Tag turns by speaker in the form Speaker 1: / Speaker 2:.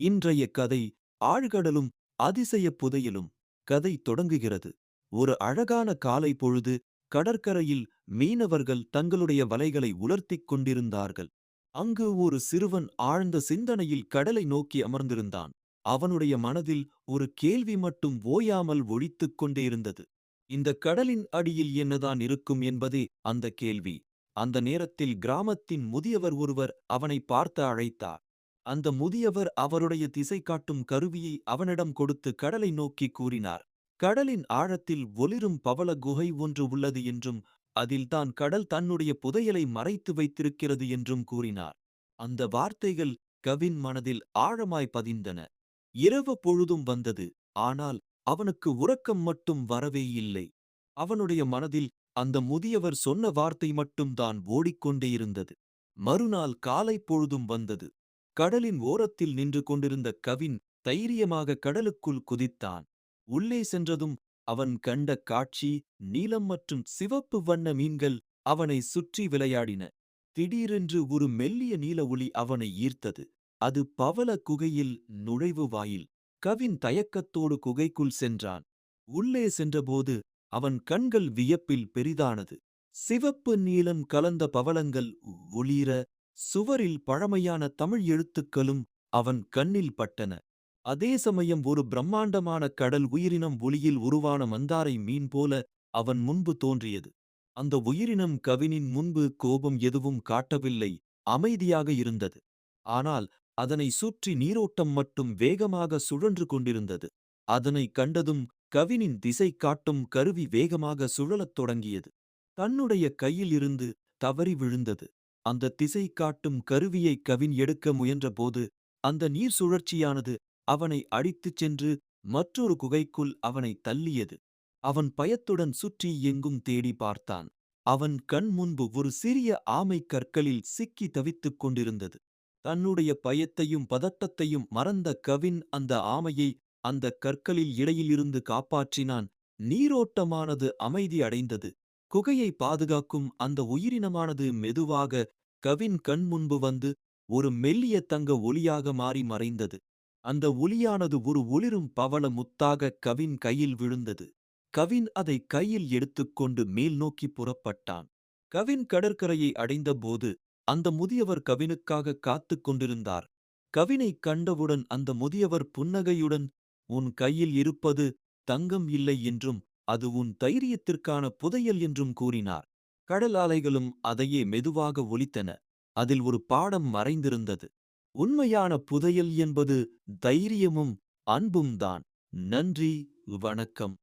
Speaker 1: இன்றைய கதை ஆழ்கடலும் அதிசய புதையலும் கதை தொடங்குகிறது. ஒரு அழகான காலை பொழுது கடற்கரையில் மீனவர்கள் தங்களுடைய வலைகளை உலர்த்திக் கொண்டிருந்தார்கள். அங்கு ஒரு சிறுவன் ஆழ்ந்த சிந்தனையில் கடலை நோக்கி அமர்ந்திருந்தான். அவனுடைய மனதில் ஒரு கேள்வி மட்டும் ஓயாமல் ஒழித்துக் கொண்டே இருந்தது இந்த கடலின் அடியில் என்னதான் இருக்கும் என்பதே அந்த கேள்வி. அந்த நேரத்தில் கிராமத்தின் முதியவர் ஒருவர் அவனை பார்த்து அழைத்தார். அந்த முதியவர் அவருடைய திசை காட்டும் கருவியை அவனிடம் கொடுத்து கடலை நோக்கி கூறினார். கடலின் ஆழத்தில் ஒளிரும் பவள குகை ஒன்று உள்ளது என்றும் அதில்தான் கடல் தன்னுடைய புதையலை மறைத்து வைத்திருக்கிறது என்றும் கூறினார். அந்த வார்த்தைகள் கவின் மனதில் ஆழமாய் பதிந்தன. இரவு பொழுதும் வந்தது. ஆனால் அவனுக்கு உறக்கம் மட்டும் வரவே இல்லை. அவனுடைய மனதில் அந்த முதியவர் சொன்ன வார்த்தை மட்டும்தான் ஓடிக்கொண்டே இருந்தது. மறுநாள் காலை பொழுதும் வந்தது. கடலின் ஓரத்தில் நின்று கொண்டிருந்த கவின் தைரியமாக கடலுக்குள் குதித்தான். உள்ளே சென்றதும் அவன் கண்ட காட்சி நீலம் மற்றும் சிவப்பு வண்ண மீன்கள் அவனை சுற்றி விளையாடின. திடீரென்று ஒரு மெல்லிய நீல ஒளி அவனை ஈர்த்தது. அது பவள குகையில் நுழைவு வாயில். கவின் தயக்கத்தோடு குகைக்குள் சென்றான். உள்ளே சென்றபோது அவன் கண்கள் வியப்பில் பெரிதானது. சிவப்பு நீலம் கலந்த பவளங்கள் ஒளிர சுவரில் பழமையான தமிழ் எழுத்துக்களும் அவன் கண்ணில் பட்டன. அதே சமயம் ஒரு பிரம்மாண்டமான கடல் உயிரினம் ஒளியில் உருவான மந்தாரை மீன் போல அவன் முன்பு தோன்றியது. அந்த உயிரினம் கவினின் முன்பு கோபம் எதுவும் காட்டவில்லை அமைதியாக இருந்தது. ஆனால் அதனை சுற்றி நீரோட்டம் மட்டும் வேகமாக சுழன்று கொண்டிருந்தது. அதனை கண்டதும் கவினின் திசை காட்டும் கருவி வேகமாக சுழலத் தொடங்கியது. தன்னுடைய கையில் இருந்து தவறி விழுந்தது. அந்த திசை காட்டும் கருவியை கவின் எடுக்க முயன்றபோது அந்த நீர் சுழற்சியானது அவனை அடித்துச் சென்று மற்றொரு குகைக்குள் அவனை தள்ளியது. அவன் பயத்துடன் சுற்றி எங்கும் தேடி பார்த்தான். அவன் கண் முன்பு ஒரு சிறிய ஆமை கற்களில் சிக்கி தவித்துக் கொண்டிருந்தது. தன்னுடைய பயத்தையும் பதட்டத்தையும் மறந்த கவின் அந்த ஆமையை அந்த கற்களில் இடையிலிருந்து காப்பாற்றினான். நீரோட்டமானது அமைதி அடைந்தது. குகையை பாதுகாக்கும் அந்த உயிரினமானது மெதுவாக கவின் கண் முன்பு வந்து ஒரு மெல்லிய தங்க ஒளியாக மாறி மறைந்தது. அந்த ஒளியானது ஒரு ஒளிரும் பவள முத்தாக கவின் கையில் விழுந்தது. கவின் அதை கையில் எடுத்துக்கொண்டு மேல் நோக்கி புறப்பட்டான். கவின் கடற்கரையை அடைந்தபோது அந்த முதியவர் கவினுக்காக காத்துக் கொண்டிருந்தார். கவினைக் கண்டவுடன் அந்த முதியவர் புன்னகையுடன் உன் கையில் இருப்பது தங்கம் இல்லை என்றும் அது உன் தைரியத்திற்கான புதையல் என்றும் கூறினார். கடல் அலைகளும் அதையே மெதுவாக ஒலித்தன. அதில் ஒரு பாடம் மறைந்திருந்தது. உண்மையான புதையல் என்பது தைரியமும் அன்பும் தான். நன்றி வணக்கம்.